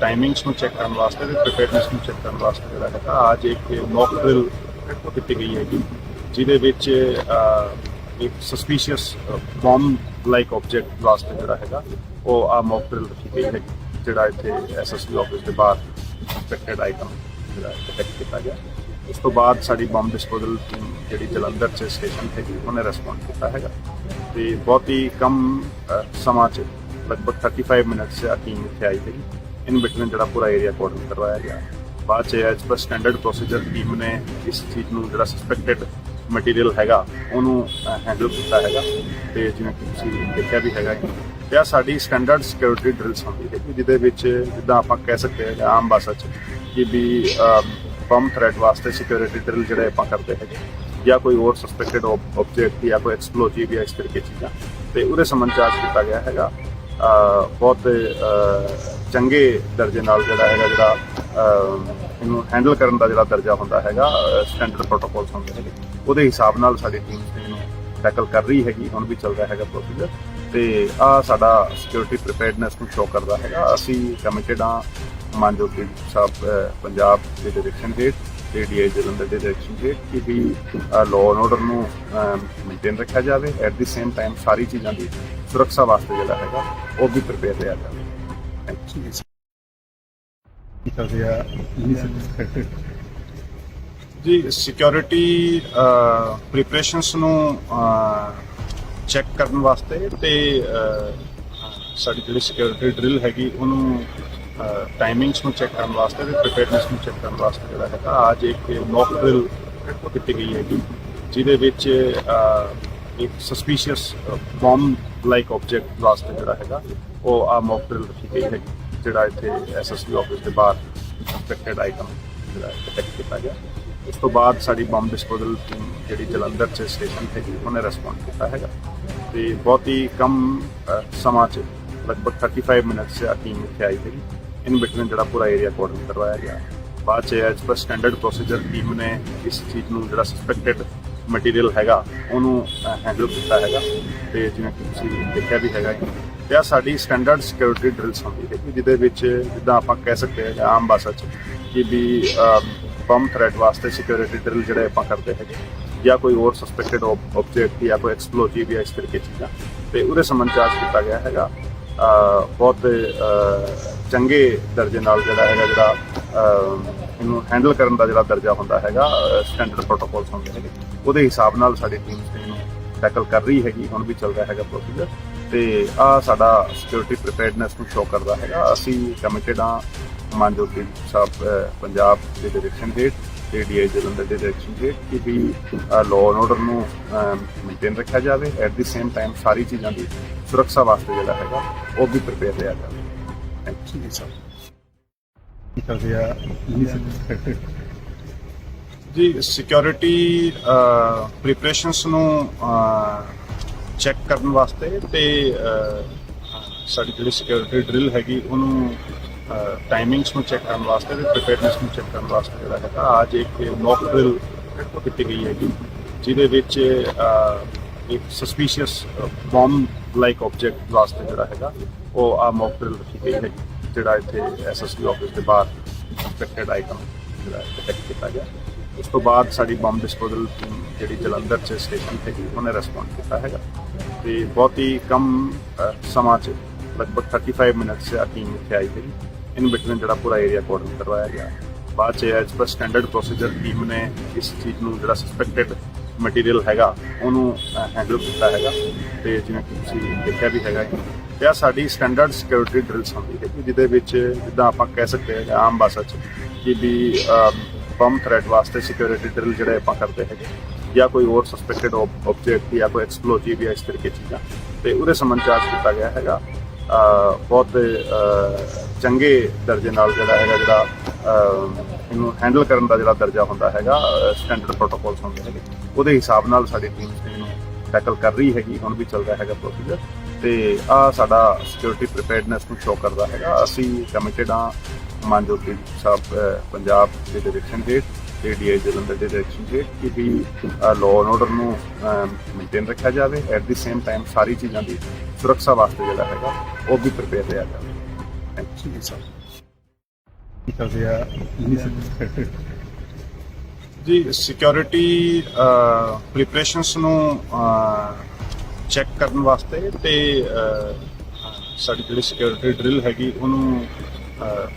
Timings ਨੂੰ check ਕਰਨ ਵਾਸਤੇ ਤੇ ਪ੍ਰੀਪੇਅਰਡਨੈਸ ਨੂੰ ਚੈੱਕ ਕਰਨ ਵਾਸਤੇ ਜਿਹੜਾ ਹੈਗਾ, ਅੱਜ ਇੱਕ ਮੌਕ ਡਰਿਲ ਕੀਤੀ ਗਈ ਹੈਗੀ, ਜਿਹਦੇ ਵਿੱਚ ਇੱਕ ਸਸਪੀਸ਼ੀਅਸ ਬੰਬ ਲਾਈਕ ਆਬਜੈਕਟ ਵਾਸਤੇ ਜਿਹੜਾ ਹੈਗਾ, ਉਹ ਆ ਮੌਕ ਡਰਿਲ ਰੱਖੀ ਗਈ ਹੈ, ਜਿਹੜਾ ਇੱਥੇ ਐਸਐਸਪੀ ਆਫਿਸ ਦੇ ਬਾਹਰ ਸਸਪੈਕਟਡ ਆਈਟਮ ਜਿਹੜਾ ਡਿਟੈਕਟ ਕੀਤਾ ਗਿਆ। ਉਸ ਤੋਂ ਬਾਅਦ ਸਾਡੀ ਬੰਬ ਡਿਸਪੋਜ਼ਲ ਟੀਮ ਜਿਹੜੀ ਜਲੰਧਰ ਚ ਸਟੇਸ਼ਨ ਹੈਗੀ, ਉਹਨੇ ਰਿਸਪੌਂਡ ਕੀਤਾ ਹੈਗਾ। ਤੇ ਬਹੁਤ ਹੀ ਕਮ ਸਮਾਂ ਚ, ਲਗਭਗ 35 ਮਿੰਟ ਸੇ ਆ ਟੀਮ ਇੱਥੇ ਆਈ ਹੈਗੀ। ਇਨ ਬਿਟਵੀਨ ਜਿਹੜਾ ਪੂਰਾ ਏਰੀਆ ਕੋਡਨ ਕਰਵਾਇਆ ਗਿਆ। ਬਾਅਦ ਚ as per standard procedure team ਨੇ ਇਸ ਚੀਜ਼ ਨੂੰ ਜਿਹੜਾ ਸਸਪੈਕਟਡ ਮਟੀਰੀਅਲ ਹੈਗਾ, ਉਹਨੂੰ ਹੈਂਡਲ ਕੀਤਾ ਹੈਗਾ। ਤੇ ਜਿਵੇਂ ਕਿ ਤੁਸੀਂ ਦੇਖਿਆ ਵੀ ਹੈਗਾ ਕਿ ਤੇ ਸਾਡੀ ਸਟੈਂਡਰਡ ਸਿਕਿਉਰਿਟੀ ਡਰਿਲਸ ਹੁੰਦੀ ਹੈ ਜਿਹਦੇ ਵਿੱਚ ਜਿੱਦਾਂ ਆਪਾਂ ਕਹਿ ਸਕਦੇ ਹਾਂ ਆਮ ਭਾਸ਼ਾ ਚ ਕਿ ਵੀ ਬੰਬ ਥ੍ਰੈਟ ਵਾਸਤੇ ਸਿਕਿਉਰਿਟੀ ਡਰਿਲ ਜਿਹੜੇ ਆਪਾਂ ਕਰਦੇ ਹੈਗੇ। ਜਾਂ ਕੋਈ ਹੋਰ ਸਸਪੈਕਟਡ ਆਬਜੈਕਟ ਜਾਂ ਕੋਈ ਐਕਸਪਲੋਜੀਵ ਜਾਂ ਇਸ ਤਰੀਕੇ ਚੀਜ਼ਾਂ। ਤੇ ਉਹਦੇ ਸੰਬੰਧ ਚ ਕੀਤਾ ਗਿਆ ਹੈਗਾ ਬਹੁਤ ਚੰਗੇ ਦਰਜੇ ਨਾਲ ਜਿਹੜਾ ਹੈਗਾ, ਜਿਹੜਾ ਇਹਨੂੰ ਹੈਂਡਲ ਕਰਨ ਦਾ ਜਿਹੜਾ ਦਰਜਾ ਹੁੰਦਾ ਹੈਗਾ ਸਟੈਂਡਰਡ ਪ੍ਰੋਟੋਕੋਲਸ ਹੁੰਦੇ ਹੈਗੇ ਉਹਦੇ ਹਿਸਾਬ ਨਾਲ ਸਾਡੀ ਟੀਮ ਇਹਨੂੰ ਟੈਕਲ ਕਰ ਰਹੀ ਹੈਗੀ, ਹੁਣ ਵੀ ਚੱਲ ਰਿਹਾ ਹੈਗਾ ਪ੍ਰੋਸੀਜਰ ਤੇ ਆ ਸਾਡਾ ਸਿਕਿਉਰਿਟੀ ਪ੍ਰੀਪੇਅਰਡਨੈਸ ਨੂੰ ਸ਼ੋਅ ਕਰਦਾ ਹੈਗਾ। ਅਸੀਂ ਕਮਿਟਡ ਆ ਮਾਨਜੋਤ ਸਾਹਿਬ ਪੰਜਾਬ ਦੇ ਡਾਇਰੈਕਸ਼ਨ ਹੇਠ। ਤੇ ਡੀਆਈ ਜਲੰਧਰ ਦੇ ਡਾਇਰੈਕਸ਼ਨ ਹੇਠ ਕਿ ਵੀ ਲਾਅ ਐਂਡ ਆਰਡਰ ਨੂੰ ਮੇਨਟੇਨ ਰੱਖਿਆ ਜਾਵੇ। ਐਟ ਦੀ ਸੇਮ ਟਾਈਮ ਸਾਰੀ ਚੀਜ਼ਾਂ ਦੀ ਸੁਰੱਖਿਆ ਵਾਸਤੇ ਜਿਹੜਾ ਹੈਗਾ ਉਹ ਵੀ ਪ੍ਰਿਪੇਅਰ ਰਿਹਾ ਜਾਵੇ। Thank you. ਜੀ ਸਿਕਿਉਰਿਟੀ ਪ੍ਰੀਪਰੇਸ਼ਨਸ ਨੂੰ ਚੈੱਕ ਕਰਨ ਵਾਸਤੇ ਤੇ ਸਾਡੀ ਜਿਹੜੀ ਸਿਕਿਉਰਿਟੀ ਡਰਿਲ ਹੈਗੀ ਉਹਨੂੰ ਟਾਈਮਿੰਗਸ ਨੂੰ ਚੈੱਕ ਕਰਨ ਵਾਸਤੇ ਤੇ ਪ੍ਰੀਪੇਅਰਡਨੈਸ ਨੂੰ ਚੈੱਕ ਕਰਨ ਵਾਸਤੇ ਜਿਹੜਾ ਹੈਗਾ, ਅੱਜ ਇੱਕ ਮੌਕ ਡਰਿਲ ਕੀਤੀ ਗਈ ਹੈਗੀ, ਜਿਹਦੇ ਵਿੱਚ ਇੱਕ ਸਸਪੀਸ਼ੀਅਸ ਬੰਬ ਲਾਈਕ ਆਬਜੈਕਟ ਵਾਸਤੇ ਜਿਹੜਾ ਹੈਗਾ, ਉਹ ਆ ਮੌਕ ਡਰਿਲ ਰੱਖੀ ਗਈ ਹੈਗੀ, ਜਿਹੜਾ ਇੱਥੇ ਐਸਐਸਪੀ ਆਫਿਸ ਦੇ ਬਾਹਰ ਸਸਪੈਕਟਡ ਆਈਟਮ ਜਿਹੜਾ ਡਿਟੈਕਟ ਕੀਤਾ ਗਿਆ। ਉਸ ਤੋਂ ਬਾਅਦ ਸਾਡੀ ਬੰਬ ਡਿਸਪੋਜ਼ਲ ਟੀਮ ਜਿਹੜੀ ਜਲੰਧਰ ਚ ਸਟੇਸ਼ਨ ਹੈਗੀ, ਉਹਨੇ ਰਿਸਪੌਂਡ ਕੀਤਾ ਹੈਗਾ। ਤੇ ਬਹੁਤ ਹੀ ਕਮ ਸਮਾਂ ਚ, ਲਗਭਗ 35 ਮਿੰਟ ਸੇ ਆ ਟੀਮ ਇੱਥੇ ਆਈ ਹੈਗੀ। ਇਨ ਬਿਟਵੀਨ ਜਿਹੜਾ ਪੂਰਾ ਏਰੀਆ ਕੋਡਨ ਕਰਵਾਇਆ ਗਿਆ। ਬਾਅਦ ਚ as per standard procedure team ਨੇ ਇਸ ਚੀਜ਼ ਨੂੰ ਜਿਹੜਾ ਸਸਪੈਕਟਡ ਮਟੀਰੀਅਲ ਹੈਗਾ, ਉਹਨੂੰ ਹੈਂਡਲ ਕੀਤਾ ਹੈਗਾ। ਤੇ ਜਿਵੇਂ ਕਿ ਤੁਸੀਂ ਦੇਖਿਆ ਵੀ ਹੈਗਾ ਤੇ ਆਹ ਸਾਡੀ ਸਟੈਂਡਰਡ ਸਿਕਿਉਰਿਟੀ ਡਰਿਲਸ ਹੁੰਦੀ ਹੈ ਜਿਹਦੇ ਵਿੱਚ ਜਿੱਦਾਂ ਆਪਾਂ ਕਹਿ ਸਕਦੇ ਹਾਂ ਆਮ ਭਾਸ਼ਾ ਚ ਕਿ ਵੀ ਬੰਬ ਥ੍ਰੈਟ ਵਾਸਤੇ ਸਿਕਿਉਰਿਟੀ ਡਰਿਲ ਜਿਹੜੇ ਆਪਾਂ ਕਰਦੇ ਹੈਗੇ। ਜਾਂ ਕੋਈ ਹੋਰ ਸਸਪੈਕਟਡ ਆਬਜੈਕਟ ਜਾਂ ਕੋਈ ਐਕਸਪਲੋਜੀਵ ਜਾਂ ਇਸ ਤਰੀਕੇ ਚੀਜ਼ਾਂ। ਤੇ ਉਹਦੇ ਸੰਬੰਧ ਚਾਰਜ ਕੀਤਾ ਗਿਆ ਹੈਗਾ ਬਹੁਤ ਚੰਗੇ ਦਰਜੇ ਨਾਲ ਜਿਹੜਾ ਹੈਗਾ, ਜਿਹੜਾ ਇਹਨੂੰ ਹੈਂਡਲ ਕਰਨ ਦਾ ਜਿਹੜਾ ਦਰਜਾ ਹੁੰਦਾ ਹੈਗਾ ਸਟੈਂਡਰਡ ਪ੍ਰੋਟੋਕੋਲਸ ਹੁੰਦੇ ਹੈਗੇ। ਉਹਦੇ ਹਿਸਾਬ ਨਾਲ ਸਾਡੀ ਟੀਮ ਇਹਨੂੰ ਟੈਕਲ ਕਰ ਰਹੀ ਹੈਗੀ, ਹੁਣ ਵੀ ਚੱਲ ਰਿਹਾ ਹੈਗਾ ਪ੍ਰੋਸੀਜਰ ਤੇ ਆ ਸਾਡਾ ਸਿਕਿਉਰਿਟੀ ਪ੍ਰੀਪੇਅਰਡਨੈਸ ਨੂੰ ਸ਼ੋਅ ਕਰਦਾ ਹੈਗਾ। ਅਸੀਂ ਕਮਿਟਡ ਆ ਮਾਨਜੋਤ ਸਾਹਿਬ ਪੰਜਾਬ ਦੇ ਡਾਇਰੈਕਸ਼ਨ ਹੇਠ। ਤੇ ਡੀਆਈ ਜਲੰਧਰ ਦੇ ਡਾਇਰੈਕਸ਼ਨ ਹੇਠ ਕਿ ਵੀ ਲਾਅ ਐਂਡ ਆਰਡਰ ਨੂੰ ਮੇਨਟੇਨ ਰੱਖਿਆ ਜਾਵੇ। ਐਟ ਦੀ ਸੇਮ ਟਾਈਮ ਸਾਰੀ ਚੀਜ਼ਾਂ ਦੀ ਸੁਰੱਖਿਆ ਵਾਸਤੇ ਜਿਹੜਾ ਹੈਗਾ ਉਹ ਵੀ ਪ੍ਰਿਪੇਅਰ ਰਿਹਾ ਜਾਵੇ। Thank you sir. ਜੀ ਸਿਕਿਉਰਿਟੀ ਪ੍ਰੀਪਰੇਸ਼ਨਸ ਨੂੰ ਚੈੱਕ ਕਰਨ ਵਾਸਤੇ ਤੇ ਸਾਡੀ ਜਿਹੜੀ ਸਿਕਿਉਰਿਟੀ ਡਰਿਲ ਹੈਗੀ ਉਹਨੂੰ ਟਾਈਮਿੰਗਸ ਨੂੰ ਚੈੱਕ ਕਰਨ ਵਾਸਤੇ ਤੇ ਪ੍ਰੀਪੇਅਰਡਨੈਸ ਨੂੰ ਚੈੱਕ ਕਰਨ ਵਾਸਤੇ ਜਿਹੜਾ ਹੈਗਾ, ਅੱਜ ਇੱਕ ਮੌਕ ਡਰਿਲ ਕੀਤੀ ਗਈ ਹੈਗੀ, ਜਿਹਦੇ ਵਿੱਚ ਇੱਕ ਸਸਪੀਸ਼ੀਅਸ ਬੰਬ ਲਾਈਕ ਆਬਜੈਕਟ ਵਾਸਤੇ ਜਿਹੜਾ ਹੈਗਾ, ਉਹ ਆ ਮੌਕ ਡਰਿਲ ਰੱਖੀ ਗਈ ਹੈਗੀ ਜਿਹੜਾ ਇੱਥੇ ਐਸਐਸਪੀ ਆਫਿਸ ਦੇ ਬਾਹਰ ਸਸਪੈਕਟਡ ਆਈਟਮ ਜਿਹੜਾ ਡਿਟੈਕਟ ਕੀਤਾ ਗਿਆ। ਉਸ ਤੋਂ ਬਾਅਦ ਸਾਡੀ ਬੰਬ ਡਿਸਪੋਜ਼ਲ ਟੀਮ ਜਿਹੜੀ ਜਲੰਧਰ ਚ ਸਟੇਸ਼ਨ 'ਤੇ ਗਈ ਉਹਨੇ ਰਿਸਪੌਂਡ ਕੀਤਾ ਹੈਗਾ। ਤੇ ਬਹੁਤ ਹੀ ਕਮ ਸਮਾਂ ਚ, ਲਗਭਗ 35 ਮਿੰਟ ਸੇ ਆ ਟੀਮ ਇੱਥੇ ਆਈ ਗਈ ਇਨ ਬਿਟਵੀਨ ਜਿਹੜਾ ਪੂਰਾ ਏਰੀਆ ਕੋਡਨ ਕਰਵਾਇਆ ਗਿਆ। ਬਾਅਦ ਚ as per standard procedure team ਨੇ ਇਸ ਚੀਜ਼ ਨੂੰ ਜਿਹੜਾ ਸਸਪੈਕਟਡ ਮਟੀਰੀਅਲ ਹੈਗਾ, ਉਹਨੂੰ ਹੈਂਡਲ ਕੀਤਾ ਹੈਗਾ। ਤੇ ਜਿਵੇਂ ਕਿ ਤੁਸੀਂ ਦੇਖਿਆ ਵੀ ਹੈਗਾ ਕਿ ਤੇ ਸਾਡੀ ਸਟੈਂਡਰਡ ਸਿਕਿਉਰਿਟੀ ਡਰਿਲਸ ਹੁੰਦੀ ਹੈ ਜਿਹਦੇ ਵਿੱਚ ਜਿੱਦਾਂ ਆਪਾਂ ਕਹਿ ਸਕਦੇ ਹਾਂ ਆਮ ਭਾਸ਼ਾ ਚ ਕਿ ਵੀ ਬੰਬ ਥ੍ਰੈਟ ਵਾਸਤੇ ਸਿਕਿਉਰਿਟੀ ਡਰਿਲ ਜਿਹੜੇ ਆਪਾਂ ਕਰਦੇ ਹੈਗੇ। ਜਾਂ ਕੋਈ ਹੋਰ ਸਸਪੈਕਟਡ ਆਬਜੈਕਟ ਜਾਂ ਕੋਈ ਐਕਸਪਲੋਜੀਵ ਜਾਂ ਇਸ ਤਰੀਕੇ ਚੀਜ਼ਾਂ। ਤੇ ਉਹਦੇ ਸੰਬੰਧ ਚਾਰਜ ਕੀਤਾ ਗਿਆ ਹੈਗਾ ਬਹੁਤ ਚੰਗੇ ਦਰਜੇ ਨਾਲ ਜਿਹੜਾ ਹੈਗਾ, ਜਿਹੜਾ ਇਹਨੂੰ ਹੈਂਡਲ ਕਰਨ ਦਾ ਜਿਹੜਾ ਦਰਜਾ ਹੁੰਦਾ ਹੈਗਾ ਸਟੈਂਡਰਡ ਪ੍ਰੋਟੋਕੋਲਸ ਹੁੰਦੇ ਹੈਗੇ। ਉਹਦੇ ਹਿਸਾਬ ਨਾਲ ਸਾਡੀ ਟੀਮ ਇਹਨੂੰ ਟੈਕਲ ਕਰ ਰਹੀ ਹੈਗੀ, ਹੁਣ ਵੀ ਚੱਲ ਰਿਹਾ ਹੈਗਾ ਪ੍ਰੋਸੀਜਰ ਤੇ ਆ ਸਾਡਾ ਸਿਕਿਉਰਿਟੀ ਪ੍ਰੀਪੇਅਰਡਨੈਸ ਨੂੰ ਸ਼ੋਅ ਕਰਦਾ ਹੈਗਾ। ਅਸੀਂ ਕਮਿਟਡ ਆ ਮਾਨਜੋਤ ਸਾਹਿਬ ਪੰਜਾਬ ਦੇ ਡਾਇਰੈਕਸ਼ਨ ਹੇਠ ਤੇ ਡੀਆਈ ਜਲੰਧਰ ਦੇ ਡਾਇਰੈਕਸ਼ਨ ਹੇਠ ਕਿ ਵੀ ਲਾਅ ਐਂਡ ਆਰਡਰ ਨੂੰ ਮੇਨਟੇਨ ਰੱਖਿਆ ਜਾਵੇ। ਐਟ ਦੀ ਸੇਮ ਟਾਈਮ ਸਾਰੀ ਚੀਜ਼ਾਂ ਦੀ ਸੁਰੱਖਿਆ ਵਾਸਤੇ ਜਿਹੜਾ ਹੈਗਾ ਉਹ ਵੀ ਪ੍ਰਿਪੇਅਰ ਰਿਹਾ ਜਾਵੇ। Thank you sir. ਕੀ ਕਰਦੇ ਆ ਨਹੀਂ ਸੈਕਟਰੀ ਜੀ ਸਿਕਿਉਰਿਟੀ ਪ੍ਰੀਪਰੇਸ਼ਨਸ ਨੂੰ ਚੈੱਕ ਕਰਨ ਵਾਸਤੇ ਤੇ ਸਾਡੀ ਜਿਹੜੀ ਸਿਕਿਉਰਿਟੀ ਡਰਿਲ ਹੈਗੀ ਉਹਨੂੰ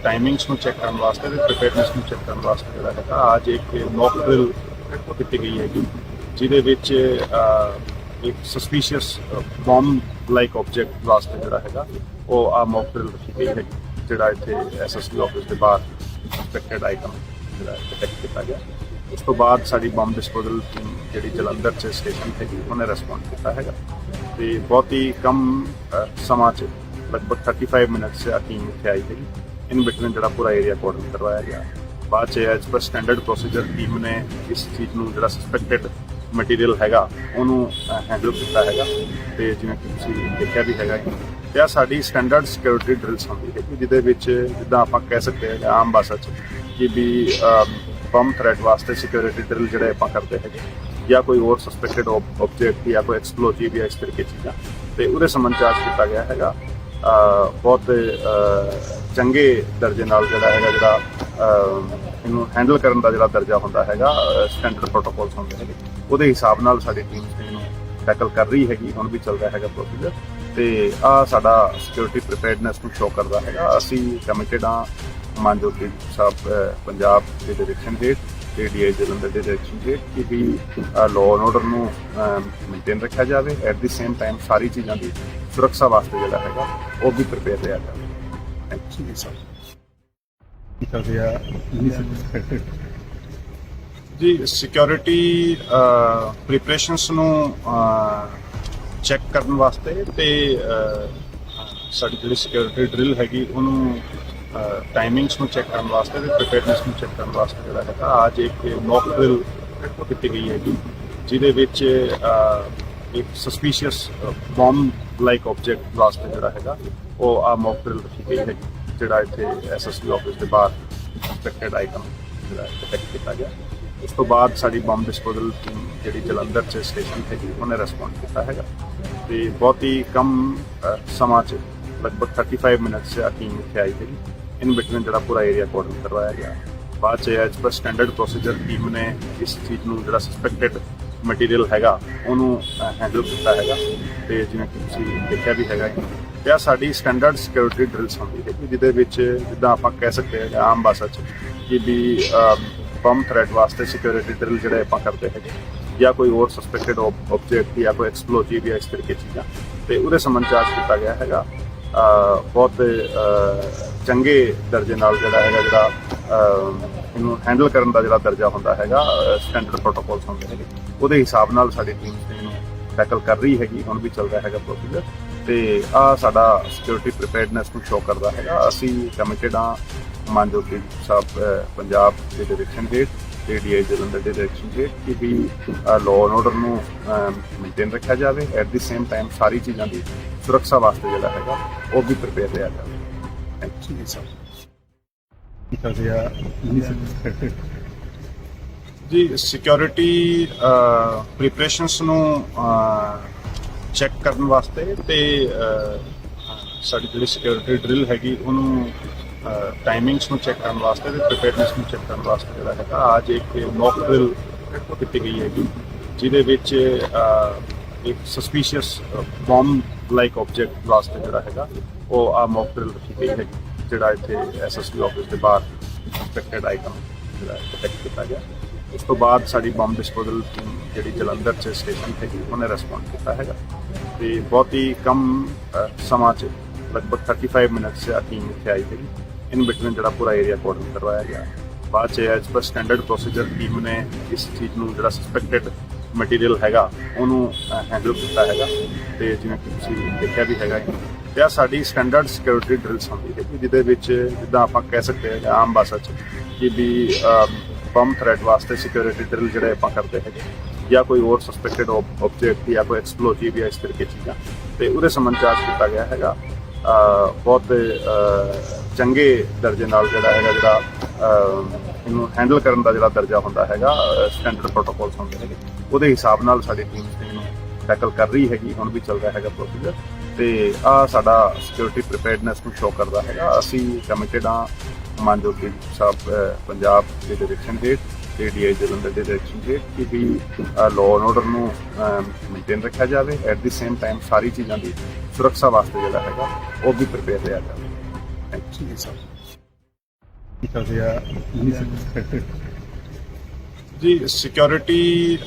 ਟਾਈਮਿੰਗਸ ਨੂੰ ਚੈੱਕ ਕਰਨ ਵਾਸਤੇ ਤੇ ਪ੍ਰੀਪੇਅਰਡਨੈਸ ਨੂੰ ਚੈੱਕ ਕਰਨ ਵਾਸਤੇ ਜਿਹੜਾ ਹੈਗਾ, ਅੱਜ ਇੱਕ ਮੌਕ ਡਰਿਲ ਕੀਤੀ ਗਈ ਹੈਗੀ, ਜਿਹਦੇ ਵਿੱਚ ਇੱਕ ਸਸਪੀਸ਼ੀਅਸ ਬੰਬ ਲਾਈਕ ਆਬਜੈਕਟ ਵਾਸਤੇ ਜਿਹੜਾ ਹੈਗਾ, ਉਹ ਆ ਮੌਕ ਡਰਿਲ ਰੱਖੀ ਗਈ ਹੈ, ਜਿਹੜਾ ਇੱਥੇ ਐਸਐਸਪੀ ਆਫਿਸ ਦੇ ਬਾਹਰ ਸਸਪੈਕਟਡ ਆਈਟਮ ਜਿਹੜਾ ਡਿਟੈਕਟ ਕੀਤਾ ਗਿਆ। ਉਸ ਤੋਂ ਬਾਅਦ ਸਾਡੀ ਬੰਬ ਡਿਸਪੋਜ਼ਲ ਟੀਮ ਜਿਹੜੀ ਜਲੰਧਰ ਚ ਸਟੇਸ਼ਨ ਹੈਗੀ, ਉਹਨੇ ਰਿਸਪੌਂਡ ਕੀਤਾ ਹੈਗਾ। ਤੇ ਬਹੁਤ ਹੀ ਕਮ ਸਮਾਂ ਚ, ਲਗਭਗ 35 ਮਿੰਟ ਸੇ ਆ ਟੀਮ ਇੱਥੇ ਆਈ ਹੈਗੀ। ਇਨ ਬਿਟਵੀਨ ਜਿਹੜਾ ਪੂਰਾ ਏਰੀਆ ਕੋਡਨ ਕਰਵਾਇਆ ਗਿਆ। ਬਾਅਦ ਚ as per standard procedure team ਨੇ ਇਸ ਚੀਜ਼ ਨੂੰ ਜਿਹੜਾ ਸਸਪੈਕਟਡ ਮਟੀਰੀਅਲ ਹੈਗਾ, ਉਹਨੂੰ ਹੈਂਡਲ ਕੀਤਾ ਹੈਗਾ। ਤੇ ਜਿਵੇਂ ਕਿ ਤੁਸੀਂ ਦੇਖਿਆ ਵੀ ਹੈਗਾ ਤੇ ਆ ਸਾਡੀ ਸਟੈਂਡਰਡ ਸਿਕਿਉਰਿਟੀ ਡਰਿਲਸ ਹੁੰਦੀ ਹੈ ਜਿਹਦੇ ਵਿੱਚ ਜਿੱਦਾਂ ਆਪਾਂ ਕਹਿ ਸਕਦੇ ਹਾਂ ਆਮ ਭਾਸ਼ਾ ਚ ਕਿ ਵੀ ਬੰਬ ਥ੍ਰੈਟ ਵਾਸਤੇ ਸਿਕਿਉਰਿਟੀ ਡਰਿਲ ਜਿਹੜੇ ਆਪਾਂ ਕਰਦੇ ਹੈਗੇ। ਜਾਂ ਕੋਈ ਹੋਰ ਸਸਪੈਕਟਡ ਆਬਜੈਕਟ ਜਾਂ ਕੋਈ ਐਕਸਪਲੋਜੀਵ ਜਾਂ ਇਸ ਤਰੀਕੇ ਚੀਜ਼ਾਂ। ਤੇ ਉਹਦੇ ਸੰਬੰਧ ਚਾਰਜ ਕੀਤਾ ਗਿਆ ਹੈਗਾ ਬਹੁਤ ਚੰਗੇ ਦਰਜੇ ਨਾਲ ਜਿਹੜਾ ਹੈਗਾ, ਜਿਹੜਾ ਇਹਨੂੰ ਹੈਂਡਲ ਕਰਨ ਦਾ ਜਿਹੜਾ ਦਰਜਾ ਹੁੰਦਾ ਹੈਗਾ ਸਟੈਂਡਰਡ ਪ੍ਰੋਟੋਕੋਲਸ ਹੁੰਦੇ ਹੈਗੇ ਉਹਦੇ ਹਿਸਾਬ ਨਾਲ ਸਾਡੀ ਟੀਮ ਇਹਨੂੰ ਟੈਕਲ ਕਰ ਰਹੀ ਹੈਗੀ, ਹੁਣ ਵੀ ਚੱਲ ਰਿਹਾ ਹੈਗਾ ਪ੍ਰੋਸੀਜਰ ਤੇ ਆ ਸਾਡਾ ਸਿਕਿਉਰਿਟੀ ਪ੍ਰੀਪੇਅਰਡਨੈਸ ਨੂੰ ਸ਼ੋਅ ਕਰਦਾ ਹੈਗਾ। ਅਸੀਂ ਕਮਿਟਡ ਆ ਮਾਨਜੋਤ ਸਾਹਿਬ ਪੰਜਾਬ ਦੇ ਡਾਇਰੈਕਸ਼ਨ ਦੇ ਤੇ ਡੀਆਈ ਜਲੰਧਰ ਦੇ ਡਾਇਰੈਕਸ਼ਨ ਦੇ ਕਿ ਵੀ ਲਾਅ ਐਂਡ ਆਰਡਰ ਨੂੰ ਮੇਨਟੇਨ ਰੱਖਿਆ ਜਾਵੇ। ਐਟ ਦੀ ਸੇਮ ਟਾਈਮ ਸਾਰੀ ਚੀਜ਼ਾਂ ਦੀ ਸੁਰੱਖਿਆ ਵਾਸਤੇ ਜਿਹੜਾ ਹੈਗਾ ਉਹ ਵੀ ਪ੍ਰਿਪੇਅਰ ਰਿਹਾ ਜਾਵੇ। Thank you sir. ਕਰਦੇ ਆ ਜੀ ਸਿਕਿਉਰਿਟੀ ਪ੍ਰੀਪਰੇਸ਼ਨਸ ਨੂੰ ਚੈੱਕ ਕਰਨ ਵਾਸਤੇ ਤੇ ਸਾਡੀ ਜਿਹੜੀ ਸਿਕਿਉਰਿਟੀ ਡਰਿਲ ਹੈਗੀ ਉਹਨੂੰ ਟਾਈਮਿੰਗਸ ਨੂੰ ਚੈੱਕ ਕਰਨ ਵਾਸਤੇ ਤੇ ਪ੍ਰੀਪੇਅਰਡਨੈਸ ਨੂੰ ਚੈੱਕ ਕਰਨ ਵਾਸਤੇ ਜਿਹੜਾ ਹੈਗਾ, ਅੱਜ ਇੱਕ ਮੌਕ ਡਰਿਲ ਕੀਤੀ ਗਈ ਹੈਗੀ, ਜਿਹਦੇ ਵਿੱਚ ਇੱਕ ਸਸਪੀਸ਼ੀਅਸ ਬੰਬ ਲਾਈਕ ਆਬਜੈਕਟ ਵਾਸਤੇ ਜਿਹੜਾ ਹੈਗਾ, ਉਹ ਆ ਮੌਕ ਡਰਿਲ ਰੱਖੀ ਗਈ ਹੈਗੀ ਜਿਹੜਾ ਇੱਥੇ ਐਸਐਸਪੀ ਆਫਿਸ ਦੇ ਬਾਹਰ ਸਸਪੈਕਟਡ ਆਈਟਮ ਜਿਹੜਾ ਡਿਟੈਕਟ ਕੀਤਾ ਗਿਆ। ਉਸ ਤੋਂ ਬਾਅਦ ਸਾਡੀ ਬੰਬ ਡਿਸਪੋਜ਼ਲ ਟੀਮ ਜਿਹੜੀ ਜਲੰਧਰ ਚ ਸਟੇਸ਼ਨ ਹੈਗੀ, ਉਹਨੇ ਰਿਸਪੌਂਡ ਕੀਤਾ ਹੈਗਾ। ਤੇ ਬਹੁਤ ਹੀ ਕਮ ਸਮਾਂ ਚ, ਲਗਭਗ 35 ਮਿੰਟ ਸੇ ਆ ਟੀਮ ਇੱਥੇ ਆਈ ਹੈਗੀ। ਇਨ ਬਿਟਵੀਨ ਜਿਹੜਾ ਪੂਰਾ ਏਰੀਆ ਕੋਡਨ ਕਰਵਾਇਆ ਗਿਆ। ਬਾਅਦ ਚ as per standard procedure team ਨੇ ਇਸ ਚੀਜ਼ ਨੂੰ ਜਿਹੜਾ ਸਸਪੈਕਟਡ ਮਟੀਰੀਅਲ ਹੈਗਾ, ਉਹਨੂੰ ਹੈਂਡਲ ਕੀਤਾ ਹੈਗਾ। ਤੇ ਜਿਵੇਂ ਕਿ ਤੁਸੀਂ ਦੇਖਿਆ ਵੀ ਹੈਗਾ ਕਿ ਤੇ ਸਾਡੀ ਸਟੈਂਡਰਡ ਸਿਕਿਉਰਿਟੀ ਡਰਿਲਸ ਹੁੰਦੀ ਹੈ ਜਿਹਦੇ ਵਿੱਚ ਜਿੱਦਾਂ ਆਪਾਂ ਕਹਿ ਸਕਦੇ ਹਾਂ ਆਮ ਭਾਸ਼ਾ ਚ ਕਿ ਵੀ ਬੰਬ ਥ੍ਰੈਟ ਵਾਸਤੇ ਸਿਕਿਉਰਿਟੀ ਡਰਿਲ ਜਿਹੜੇ ਆਪਾਂ ਕਰਦੇ ਹੈਗੇ। ਜਾਂ ਕੋਈ ਹੋਰ ਸਸਪੈਕਟਡ ਆਬਜੈਕਟ ਜਾਂ ਕੋਈ ਐਕਸਪਲੋਜੀਵ ਜਾਂ ਇਸ ਤਰੀਕੇ ਚੀਜ਼ਾਂ। ਤੇ ਉਹਦੇ ਸੰਬੰਧ ਚ ਕੀਤਾ ਗਿਆ ਹੈਗਾ। ਬਹੁਤ ਚੰਗੇ ਦਰਜੇ ਨਾਲ ਜਿਹੜਾ ਹੈਗਾ, ਜਿਹੜਾ ਇਹਨੂੰ ਹੈਂਡਲ ਕਰਨ ਦਾ ਜਿਹੜਾ ਦਰਜਾ ਹੁੰਦਾ ਹੈਗਾ ਸਟੈਂਡਰਡ ਪ੍ਰੋਟੋਕੋਲਸ ਹੁੰਦੇ ਹੈਗੇ। ਉਹਦੇ ਹਿਸਾਬ ਨਾਲ ਸਾਡੀ ਟੀਮ ਇਹਨੂੰ ਟੈਕਲ ਕਰ ਰਹੀ ਹੈਗੀ, ਹੁਣ ਵੀ ਚੱਲ ਰਿਹਾ ਹੈਗਾ ਪ੍ਰੋਸੀਜਰ ਤੇ ਆ ਸਾਡਾ ਸਿਕਿਉਰਿਟੀ ਪ੍ਰੀਪੇਅਰਡਨੈਸ ਨੂੰ ਸ਼ੋਅ ਕਰਦਾ ਹੈਗਾ। ਅਸੀਂ ਕਮਿਟਡ ਆ ਮਾਨਜੋਤ ਜੀ ਸਾਹਿਬ ਪੰਜਾਬ ਦੇ ਡਾਇਰੈਕਸ਼ਨ ਦੇ ਤੇ ਡੀਆਈ ਜਲੰਧਰ ਦੇ ਡਾਇਰੈਕਸ਼ਨ ਦੇ ਕਿ ਵੀ ਲਾਅ ਐਂਡ ਆਰਡਰ ਨੂੰ ਮੇਨਟੇਨ ਰੱਖਿਆ ਜਾਵੇ। ਐਟ ਦੀ ਸੇਮ ਟਾਈਮ ਸਾਰੀ ਚੀਜ਼ਾਂ ਦੀ ਸੁਰੱਖਿਆ ਵਾਸਤੇ ਜਿਹੜਾ ਹੈਗਾ ਉਹ ਵੀ ਪ੍ਰਿਪੇਅਰ ਰਿਹਾ ਜਾਵੇ ਥੈਂਕ ਯੂ ਸਰ। ਜੀ ਸਿਕਿਉਰਿਟੀ ਪ੍ਰੀਪਰੇਸ਼ਨਸ ਨੂੰ ਚੈੱਕ ਕਰਨ ਵਾਸਤੇ ਤੇ ਸਾਡੀ ਜਿਹੜੀ ਸਿਕਿਉਰਿਟੀ ਡਰਿਲ ਹੈਗੀ ਉਹਨੂੰ ਟਾਈਮਿੰਗਸ ਨੂੰ ਚੈੱਕ ਕਰਨ ਵਾਸਤੇ ਤੇ ਪ੍ਰੀਪੇਅਰਡਨੈਸ ਨੂੰ ਚੈੱਕ ਕਰਨ ਵਾਸਤੇ ਜਿਹੜਾ ਹੈਗਾ ਅੱਜ ਇੱਕ ਮੌਕ ਡਰਿਲ ਕੀਤੀ ਗਈ ਹੈਗੀ ਜਿਹਦੇ ਵਿੱਚ ਇੱਕ ਸਸਪੀਸ਼ੀਅਸ ਬੰਬ ਲਾਈਕ ਆਬਜੈਕਟ ਵਾਸਤੇ ਜਿਹੜਾ ਹੈਗਾ, ਉਹ ਆ ਮੌਕ ਡਰਿਲ ਰੱਖੀ ਗਈ ਹੈਗੀ ਜਿਹੜਾ ਇੱਥੇ ਐਸਐਸਪੀ ਆਫਿਸ ਦੇ ਬਾਹਰ ਸਸਪੈਕਟਡ ਆਈਟਮ ਜਿਹੜਾ ਡਿਟੈਕਟ ਕੀਤਾ ਗਿਆ। ਉਸ ਤੋਂ ਬਾਅਦ ਸਾਡੀ ਬੰਬ ਡਿਸਪੋਜ਼ਲ ਟੀਮ ਜਿਹੜੀ ਜਲੰਧਰ ਚ ਸਟੇਸ਼ਨ ਹੈਗੀ, ਉਹਨੇ ਰਿਸਪੌਂਡ ਕੀਤਾ ਹੈਗਾ। ਤੇ ਬਹੁਤ ਹੀ ਕਮ ਸਮਾਂ ਚ, ਲਗਭਗ 35 ਮਿੰਟ ਸੇ ਆ ਟੀਮ ਇੱਥੇ ਆਈ ਹੈਗੀ। ਇਨ ਬਿਟਵੀਨ ਜਿਹੜਾ ਪੂਰਾ ਏਰੀਆ ਕੋਡਨ ਕਰਵਾਇਆ ਗਿਆ। ਬਾਅਦ ਚ as per standard procedure team ਨੇ ਇਸ ਚੀਜ਼ ਨੂੰ ਜਿਹੜਾ ਸਸਪੈਕਟਡ ਮਟੀਰੀਅਲ ਹੈਗਾ, ਉਹਨੂੰ ਹੈਂਡਲ ਕੀਤਾ ਹੈਗਾ। ਤੇ ਜਿਵੇਂ ਕਿ ਤੁਸੀਂ ਦੇਖਿਆ ਵੀ ਹੈਗਾ ਕਿ ਤੇ ਆ ਸਾਡੀ ਸਟੈਂਡਰਡ ਸਿਕਿਉਰਿਟੀ ਡਰਿਲਸ ਹੁੰਦੀ ਹੈ ਜਿਹਦੇ ਵਿੱਚ ਜਿੱਦਾਂ ਆਪਾਂ ਕਹਿ ਸਕਦੇ ਹਾਂ ਆਮ ਭਾਸ਼ਾ ਚ ਕਿ ਵੀ ਬੰਬ ਥ੍ਰੈਟ ਵਾਸਤੇ ਸਿਕਿਉਰਿਟੀ ਡਰਿਲ ਜਿਹੜੇ ਆਪਾਂ ਕਰਦੇ ਹੈਗੇ। ਜਾਂ ਕੋਈ ਹੋਰ ਸਸਪੈਕਟਡ ਆਬਜੈਕਟ ਜਾਂ ਕੋਈ ਐਕਸਪਲੋਜੀਵ ਜਾਂ ਇਸ ਤਰੀਕੇ ਚੀਜ਼ਾਂ। ਤੇ ਉਹਦੇ ਸੰਬੰਧ ਚ ਕੀਤਾ ਗਿਆ ਹੈਗਾ ਬਹੁਤ ਚੰਗੇ ਦਰਜੇ ਨਾਲ ਜਿਹੜਾ ਹੈਗਾ ਜਿਹੜਾ ਇਹਨੂੰ ਹੈਂਡਲ ਕਰਨ ਦਾ ਜਿਹੜਾ ਦਰਜਾ ਹੁੰਦਾ ਹੈਗਾ ਸਟੈਂਡਰਡ ਪ੍ਰੋਟੋਕੋਲਸ ਹੁੰਦੇ ਹੈਗੇ। ਉਹਦੇ ਹਿਸਾਬ ਨਾਲ ਸਾਡੀ ਟੀਮ ਇਹਨੂੰ ਟੈਕਲ ਕਰ ਰਹੀ ਹੈਗੀ, ਹੁਣ ਵੀ ਚੱਲ ਰਿਹਾ ਹੈਗਾ ਪ੍ਰੋਸੀਜਰ ਤੇ ਆ ਸਾਡਾ ਸਿਕਿਉਰਿਟੀ ਪ੍ਰੀਪੇਅਰਡਨੈਸ ਨੂੰ ਸ਼ੋਅ ਕਰਦਾ ਹੈਗਾ। ਅਸੀਂ ਕਮਿਟਡ ਆ ਮਾਨਯੋਗ ਜੀ ਸਾਹਿਬ ਪੰਜਾਬ ਦੇ ਡਾਇਰੈਕਸ਼ਨ ਹੇਠ ਤੇ ਡੀਆਈ ਜਲੰਧਰ ਦੇ ਡਾਇਰੈਕਸ਼ਨ ਹੇਠ ਕਿ ਵੀ ਲਾਅ ਐਂਡ ਆਰਡਰ ਨੂੰ ਮੇਨਟੇਨ ਰੱਖਿਆ ਜਾਵੇ। ਐਟ ਦੀ ਸੇਮ ਟਾਈਮ ਸਾਰੀ ਚੀਜ਼ਾਂ ਦੀ ਸੁਰੱਖਿਆ ਵਾਸਤੇ ਜਿਹੜਾ ਹੈਗਾ, ਉਹ ਵੀ ਪ੍ਰਿਪੇਅਰ ਰਿਹਾ ਜਾਵੇ। ਥੈਂਕ ਯੂ ਸਰ ਕੀ ਕਰਦੇ ਆ ਇਨਸਪੈਕਟਰ ਜੀ ਸਿਕਿਉਰਿਟੀ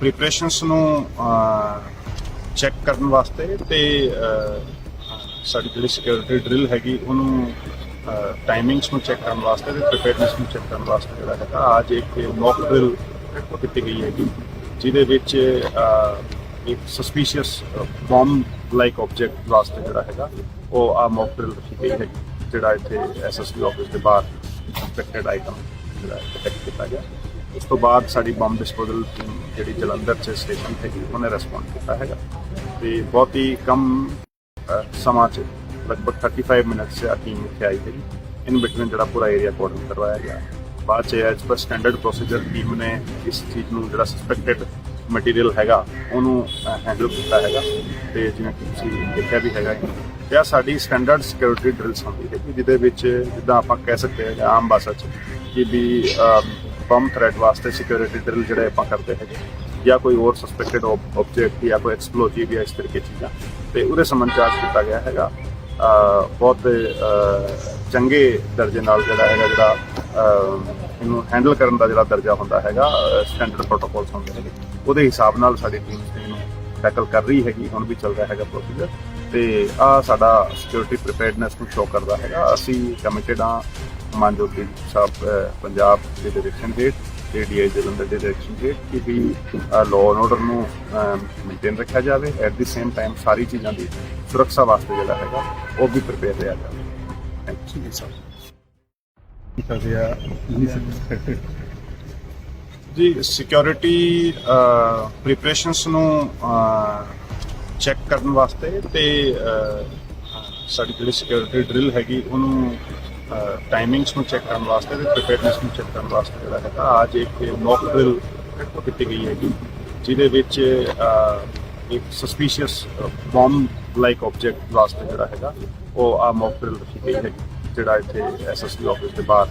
ਪ੍ਰੀਪਰੇਸ਼ਨਸ ਨੂੰ ਚੈੱਕ ਕਰਨ ਵਾਸਤੇ ਤੇ ਸਾਡੀ ਜਿਹੜੀ ਸਿਕਿਉਰਿਟੀ ਡਰਿਲ ਹੈਗੀ, ਉਹਨੂੰ ਟਾਈਮਿੰਗਸ ਨੂੰ ਚੈੱਕ ਕਰਨ ਵਾਸਤੇ ਤੇ ਪ੍ਰੀਪੇਅਰਡਨੈਸ ਨੂੰ ਚੈੱਕ ਕਰਨ ਵਾਸਤੇ ਜਿਹੜਾ ਹੈਗਾ, ਅੱਜ ਇੱਕ ਮੌਕ ਡਰਿਲ ਕੀਤੀ ਗਈ ਹੈਗੀ, ਜਿਹਦੇ ਵਿੱਚ ਇੱਕ ਸਸਪੀਸ਼ੀਅਸ ਬੰਬ ਲਾਈਕ ਆਬਜੈਕਟ ਵਾਸਤੇ ਜਿਹੜਾ ਹੈਗਾ, ਉਹ ਆ ਮੌਕ ਡਰਿਲ ਰੱਖੀ ਗਈ ਹੈਗੀ। ਜਿਹੜਾ ਇੱਥੇ ਐਸਐਸਪੀ ਆਫਿਸ ਦੇ ਬਾਹਰ ਸਸਪੈਕਟਡ ਆਈਟਮ ਜਿਹੜਾ ਡਿਟੈਕਟ ਕੀਤਾ ਗਿਆ। ਉਸ ਤੋਂ ਬਾਅਦ ਸਾਡੀ ਬੰਬ ਡਿਸਪੋਜ਼ਲ ਟੀਮ ਜਿਹੜੀ ਜਲੰਧਰ ਚ ਸਟੇਸ਼ਨ ਤੇ ਉਹਨੇ ਰਿਸਪੌਂਡ ਕੀਤਾ ਹੈਗਾ। ਤੇ ਬਹੁਤ ਹੀ ਕਮ ਸਮਾਂ ਚ, ਲਗਭਗ 35 ਮਿੰਟ ਸੇ ਆ ਟੀਮ ਇੱਥੇ ਆਈ ਹੈਗੀ ਇਨ ਬਿਟਵੀਨ ਜਿਹੜਾ ਪੂਰਾ ਏਰੀਆ ਕੋਡਨ ਕਰਵਾਇਆ ਗਿਆ। ਬਾਅਦ ਚ as per standard procedure team ਨੇ ਇਸ ਚੀਜ਼ ਨੂੰ ਜਿਹੜਾ ਸਸਪੈਕਟਡ ਮਟੀਰੀਅਲ ਹੈਗਾ, ਉਹਨੂੰ ਹੈਂਡਲ ਕੀਤਾ ਹੈਗਾ। ਤੇ ਜਿਵੇਂ ਕਿ ਤੁਸੀਂ ਦੇਖਿਆ ਵੀ ਹੈਗਾ ਕਿ ਇਹ ਸਾਡੀ ਸਟੈਂਡਰਡ ਸਿਕਿਉਰਿਟੀ ਡਰਿਲਸ ਹੁੰਦੀ ਹੈ, ਜਿਹਦੇ ਵਿੱਚ ਜਿੱਦਾਂ ਆਪਾਂ ਕਹਿ ਸਕਦੇ ਹਾਂ ਆਮ ਭਾਸ਼ਾ ਚ ਕਿ ਵੀ ਬੰਬ ਥ੍ਰੈਟ ਵਾਸਤੇ ਸਿਕਿਉਰਿਟੀ ਡਰਿਲ ਜਿਹੜੇ ਆਪਾਂ ਕਰਦੇ ਹੈਗੇ, ਜਾਂ ਕੋਈ ਹੋਰ ਸਸਪੈਕਟਡ ਆਬਜੈਕਟ ਜਾਂ ਕੋਈ ਐਕਸਪਲੋਜਿਵ ਜਾਂ ਇਸ ਤਰੀਕੇ ਚੀਜ਼ਾਂ। ਤੇ ਉਹਦੇ ਸੰਬੰਧ ਚਾਰਜ ਕੀਤਾ ਗਿਆ ਹੈਗਾ ਬਹੁਤ ਚੰਗੇ ਦਰਜੇ ਨਾਲ ਜਿਹੜਾ ਹੈਗਾ, ਜਿਹੜਾ ਇਹਨੂੰ ਹੈਂਡਲ ਕਰਨ ਦਾ ਜਿਹੜਾ ਦਰਜਾ ਹੁੰਦਾ ਹੈਗਾ ਸਟੈਂਡਰਡ ਪ੍ਰੋਟੋਕੋਲਸ ਹੁੰਦੇ ਹੈਗੇ। ਉਹਦੇ ਹਿਸਾਬ ਨਾਲ ਸਾਡੀ ਟੀਮ ਇਹਨੂੰ ਟੈਕਲ ਕਰ ਰਹੀ ਹੈਗੀ, ਹੁਣ ਵੀ ਚੱਲ ਰਿਹਾ ਹੈਗਾ ਪ੍ਰੋਸੀਜਰ ਤੇ ਆ ਸਾਡਾ ਸਿਕਿਉਰਿਟੀ ਪ੍ਰੀਪੇਅਰਡਨੈਸ ਨੂੰ ਸ਼ੋ ਕਰਦਾ ਹੈਗਾ। ਅਸੀਂ ਕਮਿਟਡ ਆ ਮਾਨਯੋਗ ਜੀ ਸਾਹਿਬ ਪੰਜਾਬ ਦੇ ਡਾਇਰੈਕਸ਼ਨ ਹੇਠ ਤੇ ਡੀਆਈ ਜਲੰਧਰ ਦੇ ਡਾਇਰੈਕਸ਼ਨ ਹੇਠ ਕਿ ਵੀ ਲਾਅ ਐਂਡ ਆਰਡਰ ਨੂੰ ਮੇਨਟੇਨ ਰੱਖਿਆ ਜਾਵੇ। ਐਟ ਦੀ ਸੇਮ ਟਾਈਮ ਸਾਰੀ ਚੀਜ਼ਾਂ ਦੀ ਸੁਰੱਖਿਆ ਵਾਸਤੇ ਜਿਹੜਾ ਹੈਗਾ ਉਹ ਵੀ ਪ੍ਰਿਪੇਅਰ ਰਿਹਾ ਜਾਵੇ। Thank you sir. ਜੀ ਸਿਕਿਉਰਿਟੀ ਪ੍ਰੀਪਰੇਸ਼ਨਸ ਨੂੰ ਚੈੱਕ ਕਰਨ ਵਾਸਤੇ ਤੇ ਸਾਡੀ ਜਿਹੜੀ ਸਿਕਿਉਰਿਟੀ ਡਰਿਲ ਹੈਗੀ, ਉਹਨੂੰ ਟਾਈਮਿੰਗਸ ਨੂੰ ਚੈੱਕ ਕਰਨ ਵਾਸਤੇ ਤੇ ਪ੍ਰੀਪੇਅਰਡਨੈਸ ਨੂੰ ਚੈੱਕ ਕਰਨ ਵਾਸਤੇ ਜਿਹੜਾ ਹੈਗਾ ਅੱਜ ਇੱਕ ਮੌਕ ਡਰਿਲ ਕੀਤੀ ਗਈ ਹੈਗੀ, ਜਿਹਦੇ ਵਿੱਚ ਇੱਕ ਸਸਪੀਸ਼ੀਅਸ ਬੰਬ ਲਾਈਕ ਆਬਜੈਕਟ ਵਾਸਤੇ ਜਿਹੜਾ ਹੈਗਾ, ਉਹ ਆ ਮੌਕ ਡਰਿਲ ਰੱਖੀ ਗਈ ਹੈਗੀ, ਜਿਹੜਾ ਇੱਥੇ ਐਸਐਸਪੀ ਆਫਿਸ ਦੇ ਬਾਹਰ।